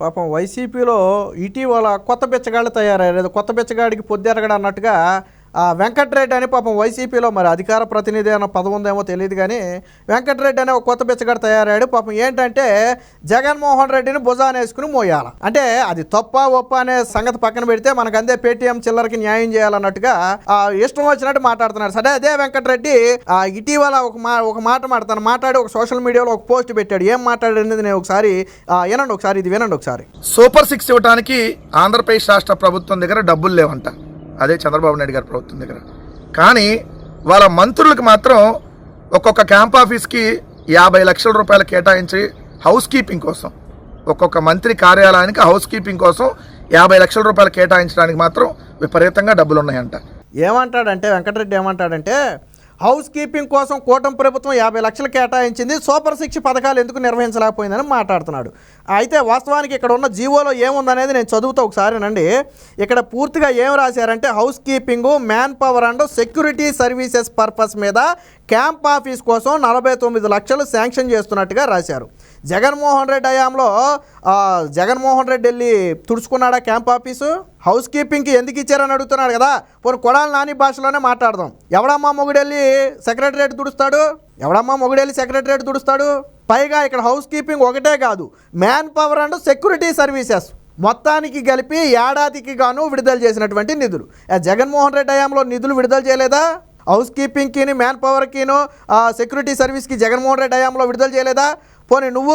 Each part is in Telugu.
పాపం వైసీపీలో ఇటీవల కొత్త బిచ్చగాళ్ళు తయారయ్యారు. కొత్త బిచ్చగాడికి పొద్దెరగడు అన్నట్టుగా వెంకట్రెడ్డి అని పాపం వైసీపీలో మరి అధికార ప్రతినిధి అన్న పదం ఉందేమో తెలియదు కానీ వెంకట్రెడ్డి అనే ఒక కొత్త బిచ్చగాడు తయారాడు పాపం ఏంటంటే జగన్మోహన్ రెడ్డిని భుజాన వేసుకుని మోయాల. అంటే అది తప్ప ఒప్ప అనే సంగతి పక్కన పెడితే మనకు అందే పేటీఎం చిల్లరకి న్యాయం చేయాలన్నట్టుగా ఆ ఇష్టం వచ్చినట్టు మాట్లాడుతున్నాడు సరే అదే వెంకటరెడ్డి ఆ ఇటీవల ఒక మా ఒక మాట మాట్లాడతాను మాట్లాడి ఒక సోషల్ మీడియాలో ఒక పోస్ట్ పెట్టాడు. ఏం మాట్లాడనేది నేను ఒకసారి వినండి ఒకసారి ఇది వినండి ఒకసారి. సూపర్ సిక్స్ ఇవ్వడానికి ఆంధ్రప్రదేశ్ రాష్ట్ర ప్రభుత్వం దగ్గర డబ్బులు లేవంట. అదే చంద్రబాబు నాయుడు గారి ప్రభుత్వం దగ్గర. కానీ వాళ్ళ మంత్రులకు మాత్రం ఒక్కొక్క క్యాంప్ ఆఫీస్కి యాభై లక్షల రూపాయలు కేటాయించి హౌస్ కీపింగ్ కోసం ఒక్కొక్క మంత్రి కార్యాలయానికి హౌస్ కీపింగ్ కోసం యాభై లక్షల రూపాయలు కేటాయించడానికి మాత్రం విపరీతంగా డబ్బులు ఉన్నాయంట ఏమంటాడంటే వెంకటరెడ్డి ఏమంటాడంటే హౌస్ కీపింగ్ కోసం కూటమి ప్రభుత్వం యాభై లక్షలు కేటాయించింది. సూపర్ శిక్ష పథకాలు ఎందుకు నిర్వహించలేకపోయిందని మాట్లాడుతున్నాడు. అయితే వాస్తవానికి ఇక్కడ ఉన్న జీవోలో ఏముందనేది నేను చదువుతా ఒకసారినండి ఇక్కడ పూర్తిగా ఏం రాశారంటే housekeeping manpower and security services purpose మీద క్యాంప్ ఆఫీస్ కోసం నలభై తొమ్మిది లక్షలు శాంక్షన్ చేస్తున్నట్టుగా రాశారు. జగన్మోహన్ రెడ్డి హయాంలో జగన్మోహన్ రెడ్డి వెళ్ళి తుడుచుకున్నాడా క్యాంప్ ఆఫీసు? హౌస్ కీపింగ్కి ఎందుకు ఇచ్చారని అడుగుతున్నాడు కదా. పోనీ కొడాలి నాని భాషలోనే మాట్లాడదాం. ఎవడమ్మా మొగుడెళ్ళి సెక్రటరేట్ తుడుస్తాడు? ఎవడమ్మా మొగుడెళ్ళి సెక్రటరేట్ తుడుస్తాడు? పైగా ఇక్కడ హౌస్ కీపింగ్ ఒకటే కాదు man power and security services మొత్తానికి కలిపి ఏడాదికి గాను విడుదల చేసినటువంటి నిధులు. జగన్మోహన్ రెడ్డి హయాంలో నిధులు విడుదల చేయలేదా? హౌస్ కీపింగ్కిని మ్యాన్ పవర్కిను సెక్యూరిటీ సర్వీస్కి జగన్మోహన్ రెడ్డి హయాంలో విడుదల చేయలేదా? పోనీ నువ్వు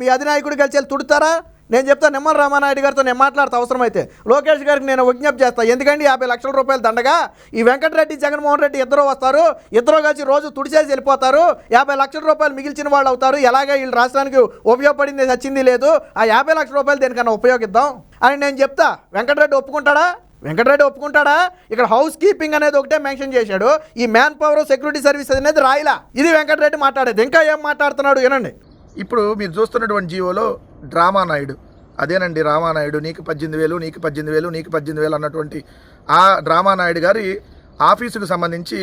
మీ అధినాయకుడు కలిసి వెళ్ళి తుడుతారా? నేను చెప్తా నిమ్మల రామానాయుడు గారితో నేను మాట్లాడతా అవసరమైతే. లోకేష్ గారికి నేను విజ్ఞప్తి చేస్తా. ఎందుకంటే యాభై లక్షల రూపాయలు దండగా? ఈ వెంకటరెడ్డి జగన్మోహన్ రెడ్డి ఇద్దరు వస్తారు. ఇద్దరు కలిసి రోజు తుడిచేసి వెళ్ళిపోతారు. యాభై లక్షల రూపాయలు మిగిల్చిన వాళ్ళు అవుతారు. ఎలాగే వీళ్ళు రాష్ట్రానికి ఉపయోగపడింది వచ్చింది లేదు. ఆ యాభై లక్షల రూపాయలు దేనికన్నా ఉపయోగిద్దాం? అని నేను చెప్తా. వెంకటరెడ్డి ఒప్పుకుంటాడా? వెంకటరెడ్డి ఒప్పుకుంటాడా? ఇక్కడ హౌస్ కీపింగ్ అనేది ఒకటే మెన్షన్ చేశాడు. ఈ మ్యాన్ పవర్ సెక్యూరిటీ సర్వీస్ అనేది రాయిలా. ఇది వెంకటరెడ్డి మాట్లాడేది. ఇంకా ఏం మాట్లాడుతున్నాడు? వినండి. ఇప్పుడు మీరు చూస్తున్నటువంటి జీవోలో డ్రామా నాయుడు. అదేనండి రామానాయుడు నీకు పద్దెనిమిది వేలు నీకు పద్దెనిమిది వేలు నీకు పద్దెనిమిది వేలు అన్నటువంటి ఆ డ్రామానాయుడు గారి ఆఫీసుకు సంబంధించి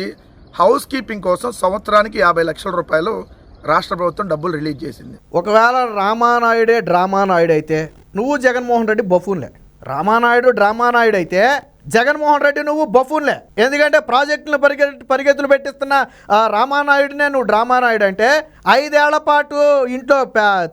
హౌస్ కీపింగ్ కోసం సంవత్సరానికి యాభై లక్షల రూపాయలు రాష్ట్ర ప్రభుత్వం డబ్బులు రిలీజ్ చేసింది. ఒకవేళ రామానాయుడే డ్రామానాయుడు అయితే నువ్వు జగన్మోహన్ రెడ్డి బఫూన్లే. రామానాయుడు డ్రామానాయుడు అయితే జగన్మోహన్ రెడ్డి నువ్వు బఫూన్లే. ఎందుకంటే ప్రాజెక్టులు పరిగె పరిగెత్తులు పెట్టిస్తున్న రామానాయుడునే నువ్వు డ్రామానాయుడు అంటే ఐదేళ్ళ పాటు ఇంట్లో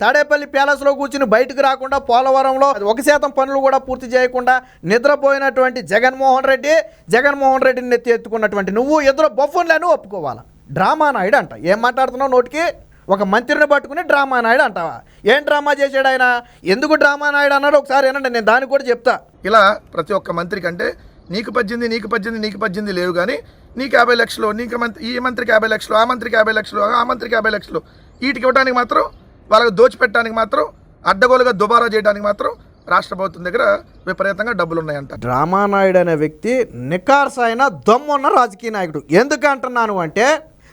తాడేపల్లి ప్యాలెస్లో కూర్చుని బయటకు రాకుండా పోలవరంలో ఒక శాతం పనులు కూడా పూర్తి చేయకుండా నిద్రపోయినటువంటి జగన్మోహన్ రెడ్డి జగన్మోహన్ రెడ్డిని నెత్తి ఎత్తుకున్నటువంటి నువ్వు ఇద్దరు బఫూన్లను ఒప్పుకోవాలా. డ్రామానాయుడు అంట. ఏం మాట్లాడుతున్నావు నోటికి? ఒక మంత్రిని పట్టుకుని డ్రామా నాయుడు అంటావా? ఏం డ్రామా చేశాడు ఆయన? ఎందుకు డ్రామా నాయుడు అన్నాడు? ఒకసారి ఏనండి నేను దానికి కూడా చెప్తా. ఇలా ప్రతి ఒక్క మంత్రి కంటే నీకు పద్దెనిమిది నీకు పద్దెనిమిది నీకు పద్దెనిమిది లేవు కానీ నీకు యాభై లక్షలు నీకు మంత్రి ఈ మంత్రికి యాభై లక్షలు ఆ మంత్రికి యాభై లక్షలు ఆ మంత్రికి యాభై లక్షలు. వీటికి ఇవ్వడానికి మాత్రం వాళ్ళకి దోచిపెట్టడానికి మాత్రం అడ్డగోలుగా దుబారా చేయడానికి మాత్రం రాష్ట్ర ప్రభుత్వం దగ్గర విపరీతంగా డబ్బులు ఉన్నాయంట డ్రామా నాయుడు అనే వ్యక్తి నికార్స్ అయిన దమ్మున్న రాజకీయ నాయకుడు. ఎందుకు అంటున్నాను అంటే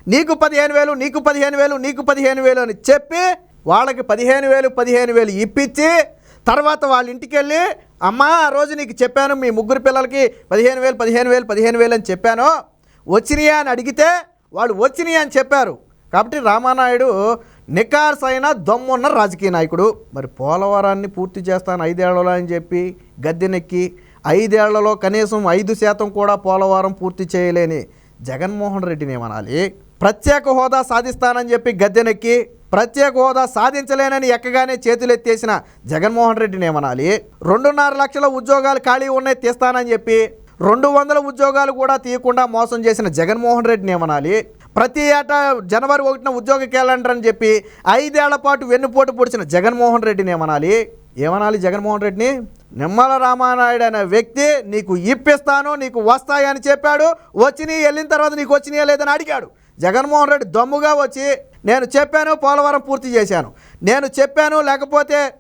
నీకు పదిహేను వేలు నీకు పదిహేను వేలు నీకు పదిహేను వేలు అని చెప్పి వాళ్ళకి పదిహేను వేలు పదిహేను వేలు ఇప్పించి తర్వాత వాళ్ళ ఇంటికి వెళ్ళి అమ్మా ఆ రోజు నీకు చెప్పాను మీ ముగ్గురు పిల్లలకి పదిహేను వేలు పదిహేను వేలు పదిహేను వేలు అని చెప్పాను? వచ్చినాయా అని అడిగితే వాళ్ళు వచ్చినాయి అని చెప్పారు. కాబట్టి రామానాయుడు నికార్స్ అయిన దమ్మున్న రాజకీయ నాయకుడు. మరి పోలవరాన్ని పూర్తి చేస్తాను ఐదేళ్ళలో అని చెప్పి గద్దెనెక్కి ఐదేళ్ళలో కనీసం ఐదు శాతం కూడా పోలవరం పూర్తి చేయలేని జగన్మోహన్ రెడ్డిని ఏమనాలి? ప్రత్యేక హోదా సాధిస్తానని చెప్పి గద్దెనెక్కి ప్రత్యేక హోదా సాధించలేనని ఎక్కగానే చేతులెత్తేసిన జగన్మోహన్ రెడ్డిని ఏమనాలి? రెండున్నర లక్షల ఉద్యోగాలు ఖాళీ ఉన్నాయి తీస్తానని చెప్పి రెండు వందల ఉద్యోగాలు కూడా తీయకుండా మోసం చేసిన జగన్మోహన్ రెడ్డిని ఏమనాలి? ప్రతి ఏటా జనవరి ఒకటిన ఉద్యోగ క్యాలెండర్ అని చెప్పి ఐదేళ్ళ పాటు వెన్నుపోటు పొడిచిన జగన్మోహన్ రెడ్డిని ఏమనాలి? ఏమనాలి జగన్మోహన్ రెడ్డిని? నిమ్మల రామానాయుడు అనే వ్యక్తి నీకు ఇప్పిస్తాను నీకు వస్తాయని చెప్పాడు వచ్చినాయి వెళ్ళిన తర్వాత నీకు వచ్చినాయా లేదని అడిగాడు. జగన్మోహన్ రెడ్డి దమ్ముగా వచ్చి నేను చెప్పాను పోలవరం పూర్తి చేశాను. నేను చెప్పాను లేకపోతే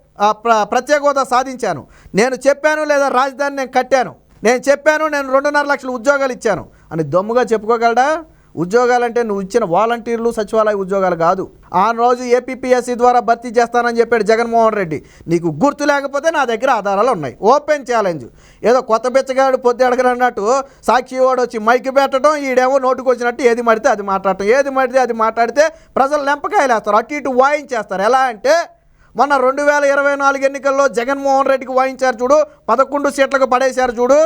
ప్రత్యేక హోదా సాధించాను. నేను చెప్పాను లేదా రాజధాని నేను కట్టాను. నేను చెప్పాను నేను రెండున్నర లక్షల ఉద్యోగాలు ఇచ్చాను. అని దమ్ముగా చెప్పుకోగలడా? ఉద్యోగాలంటే నువ్వు ఇచ్చిన వాలంటీర్లు సచివాలయ ఉద్యోగాలు కాదు. ఆ రోజు ఏపీపీఎస్సీ ద్వారా భర్తీ చేస్తానని చెప్పాడు జగన్మోహన్ రెడ్డి. నీకు గుర్తు లేకపోతే నా దగ్గర ఆధారాలు ఉన్నాయి. ఓపెన్ ఛాలెంజ్ ఏదో కొత్త బిచ్చగాడు పొద్దు అడగనన్నట్టు సాక్షి వాడు వచ్చి మైకి పెట్టడం ఈడేమో నోటుకు వచ్చినట్టు ఏది మడితే అది మాట్లాడటం ఏది మడితే అది మాట్లాడితే ప్రజలు లెంపకాయలు అటు ఇటు వాయించేస్తారు. ఎలా అంటే మొన్న రెండు వేల ఇరవై నాలుగు ఎన్నికల్లో జగన్మోహన్ రెడ్డికి వాయించారు చూడు పదకొండు సీట్లకు పడేశారు చూడు.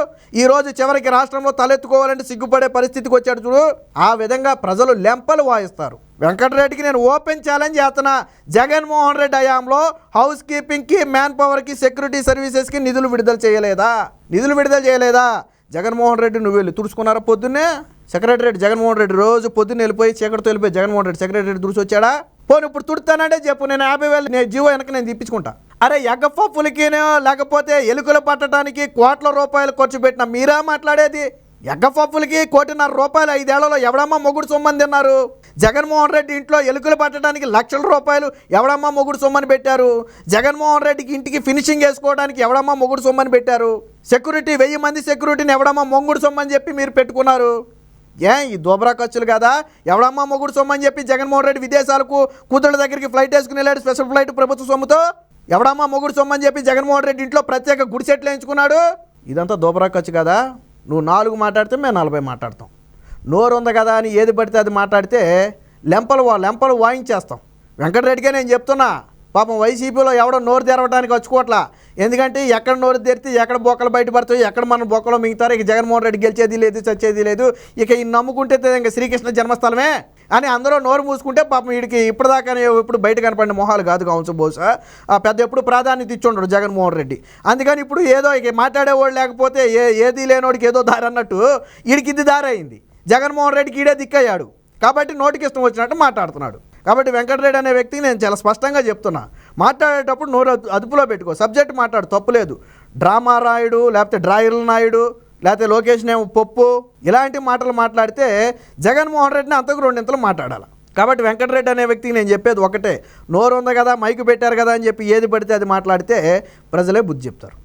ఈరోజు చివరికి రాష్ట్రంలో తలెత్తుకోవాలంటే సిగ్గుపడే పరిస్థితికి వచ్చాడు చూడు. ఆ విధంగా ప్రజలు లెంపలు వాయిస్తారు. వెంకటరెడ్డికి నేను ఓపెన్ ఛాలెంజ్ చేస్తున్నా. జగన్మోహన్ రెడ్డి హయాంలో హౌస్ కీపింగ్కి మ్యాన్ పవర్కి సెక్యూరిటీ సర్వీసెస్కి నిధులు విడుదల చేయలేదా? నిధులు విడుదల చేయలేదా? జగన్మోహన్ రెడ్డి నువ్వు వెళ్ళి తుడుచుకున్నారా పొద్దున్నే? సెక్రటరీ జగన్మోహన్ రెడ్డి రోజు పొద్దున్న వెళ్ళిపోయి చీకటితో వెళ్ళిపోయి జగన్మోహన్ రెడ్డి సెక్రటరీ తుడిచి వచ్చాడా? పోను ఇప్పుడు తుడుతానంటే చెప్పు నేను యాభై వేలు నేను జీవో వెనక నేను తిప్పించుకుంటా అరే ఎగ్గపప్పులకినో లేకపోతే ఎలుకలు పట్టడానికి కోట్ల రూపాయలు ఖర్చు పెట్టిన మీరా మాట్లాడేది? ఎగ్గపప్పులకి కోటిన్నర రూపాయలు ఐదేళ్ళలో ఎవడమ్మా మొగుడు సొమ్మని తిన్నారు? జగన్మోహన్ రెడ్డి ఇంట్లో ఎలుకలు పట్టడానికి లక్షల రూపాయలు ఎవడమ్మా మొగుడు సొమ్మని పెట్టారు? జగన్మోహన్ రెడ్డికి ఇంటికి ఫినిషింగ్ వేసుకోవడానికి ఎవడమ్మా మొగుడు సొమ్మని పెట్టారు? సెక్యూరిటీ వెయ్యి మంది సెక్యూరిటీని ఎవడమ్మా మొంగుడు సొమ్మని చెప్పి మీరు పెట్టుకున్నారు? ఏ ఈ దోబరా ఖర్చులు కదా? ఎవడమ్మా మొగుడు సొమ్మని చెప్పి జగన్మోహన్ రెడ్డి విదేశాలకు కూతుళ్ళ దగ్గరికి ఫ్లైట్ వేసుకుని వెళ్ళాడు స్పెషల్ ఫ్లైట్ ప్రభుత్వ సొమ్ముతో? ఎవడమ్మా మొగుడు అని చెప్పి జగన్మోహన్ రెడ్డి ఇంట్లో ప్రత్యేక గుడి సెట్లు వేయించుకున్నాడు? ఇదంతా దోబరా ఖర్చు కదా? నువ్వు నాలుగు మాట్లాడితే మేము నలభై మాట్లాడతాం. నోరు ఉంది కదా అని ఏది పడితే అది మాట్లాడితే లెంపలు వా- లెంపలు వాయించేస్తాం. వెంకటరెడ్డిగా నేను చెప్తున్నా. పాపం వైసీపీలో ఎవడో నోరు తెరవడానికి వచ్చుకోవట్లా ఎందుకంటే ఎక్కడ నోరు తెరితే ఎక్కడ బొక్కలు బయటపడతాయి ఎక్కడ మన బొక్కలో మిగతారు ఇక జగన్మోహన్ రెడ్డి గెలిచేది లేదు చచ్చేది లేదు. ఇక ఈ నమ్ముకుంటే ఇంకా శ్రీకృష్ణ జన్మస్థలమే అని అందరూ నోరు మూసుకుంటే పాపం వీడికి ఇప్పటిదాకా ఇప్పుడు బయట కనపడిన మొహాలు కాదు కావచ్చు బహుశా. ఆ పెద్ద ఎప్పుడు ప్రాధాన్యత ఇచ్చుండడు జగన్మోహన్ రెడ్డి. అందుకని ఇప్పుడు ఏదో ఇక మాట్లాడేవాడు లేకపోతే ఏ ఏది లేనోడికి ఏదో దారి అన్నట్టు వీడికి ఇది దారి అయింది జగన్మోహన్ రెడ్డికి ఈడే దిక్కయ్యాడు. కాబట్టి నోటికి ఇష్టం వచ్చినట్టు మాట్లాడుతున్నాడు. కాబట్టి వెంకటరెడ్డి అనే వ్యక్తికి నేను చాలా స్పష్టంగా చెప్తున్నా. మాట్లాడేటప్పుడు నోరు అదుపులో పెట్టుకో. సబ్జెక్ట్ మాట్లాడు తప్పులేదు డ్రామా రాయుడు లేకపోతే డ్రాయర్ల నాయుడు లేకపోతే లోకేష్ నేమో పప్పు ఇలాంటి మాటలు మాట్లాడితే జగన్మోహన్ రెడ్డిని అంతకు రెండింతలు మాట్లాడాలి. కాబట్టి వెంకటరెడ్డి అనే వ్యక్తికి నేను చెప్పేది ఒకటే. నోరు ఉంది కదా మైకు పెట్టారు కదా అని చెప్పి ఏది పడితే అది మాట్లాడితే ప్రజలే బుద్ధి చెప్తారు.